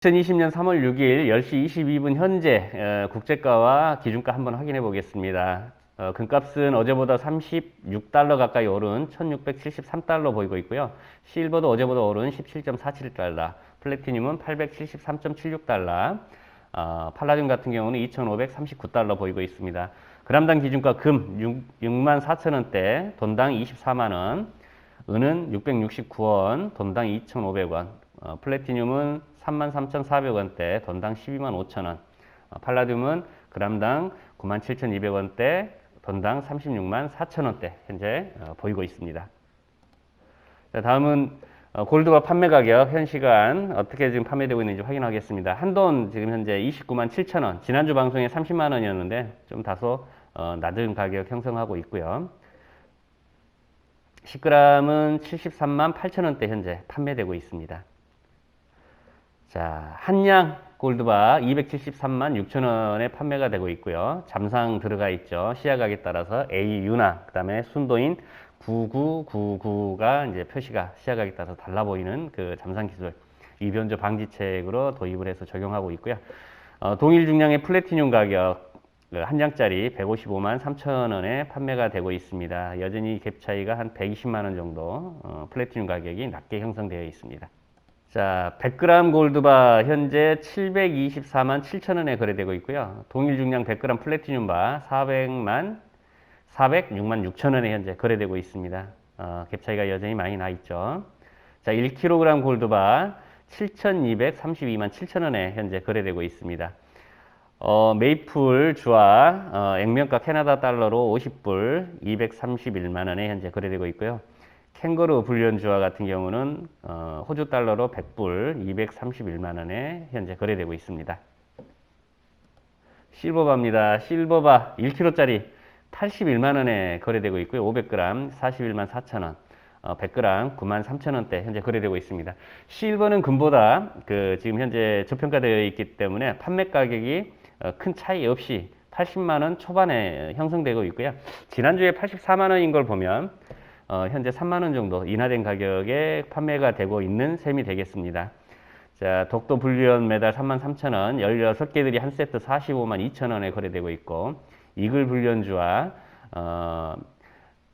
2020년 3월 6일 10시 22분 현재 어, 국제가와 기준가 한번 확인해 보겠습니다. 어, 금값은 어제보다 36달러 가까이 오른 1673달러 보이고 있고요. 실버도 어제보다 오른 17.47달러, 플래티늄은 873.76달러, 어, 팔라듐 같은 경우는 2539달러 보이고 있습니다. 그람당 기준가 금 6, 6만 4천원대, 돈당 24만원, 은은 669원, 돈당 2,500원, 어, 플래티늄은 33,400원대, 돈당 12만 5천원, 어, 팔라듐은 그람당 97,200원대, 돈당 36만 4천원대 현재 어, 보이고 있습니다. 자, 다음은 어, 골드와 판매 가격 현 시간 어떻게 지금 판매되고 있는지 확인하겠습니다. 한돈 지금 현재 29만 7천 원. 지난주 방송에 30만 원이었는데 좀 다소 어, 낮은 가격 형성하고 있고요. 10g은 73만 8천 원대 현재 판매되고 있습니다. 자, 한양 골드바 273만 6천 원에 판매가 되고 있고요. 잠상 들어가 있죠. 시야각에 따라서 A 유나 그다음에 순도인 9999가 이제 표시가 시야각에 따라서 달라 보이는 그 잠상 기술 이변조 방지책으로 도입을 해서 적용하고 있고요. 어, 동일 중량의 플래티늄 가격 그한 장짜리 155만 3천 원에 판매가 되고 있습니다. 여전히 갭 차이가 한 120만 원 정도 어, 플래티늄 가격이 낮게 형성되어 있습니다. 자, 100g 골드바 현재 724만 7천 원에 거래되고 있고요. 동일 중량 100g 플래티늄바 400만 406만 6천 원에 현재 거래되고 있습니다. 어, 갭 차이가 여전히 많이 나 있죠. 자, 1kg 골드바 7,232만 7천 원에 현재 거래되고 있습니다. 어, 메이플 주화 어, 액면가 캐나다 달러로 50불 231만 원에 현재 거래되고 있고요. 캥거루 불륜 주화 같은 경우는 어, 호주 달러로 100불 231만 원에 현재 거래되고 있습니다. 실버바입니다. 실버바 1kg짜리 81만 원에 거래되고 있고요. 500g 41만 4천 원. 어, 100g 9만 3천 원대 현재 거래되고 있습니다. 실버는 금보다 그 지금 현재 저평가되어 있기 때문에 판매 가격이 어, 큰 차이 없이 80만 원 초반에 형성되고 있고요. 지난주에 84만 원인 걸 보면 어, 현재 3만 원 정도 인하된 가격에 판매가 되고 있는 셈이 되겠습니다. 자, 독도 불리온 메달 3만 3천 원, 16개들이 한 세트 45만 2천 원에 거래되고 있고, 이글 불륜주와 어,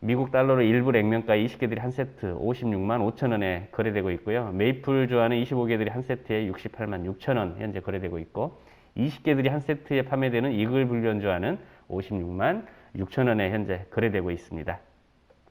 미국 달러로 일부 액면가 20개들이 한 세트 56만 5천 원에 거래되고 있고요. 메이플 주화는 25개들이 한 세트에 68만 6천 원 현재 거래되고 있고 20개들이 한 세트에 판매되는 이글 불륜 주화는 56만 6천 원에 현재 거래되고 있습니다.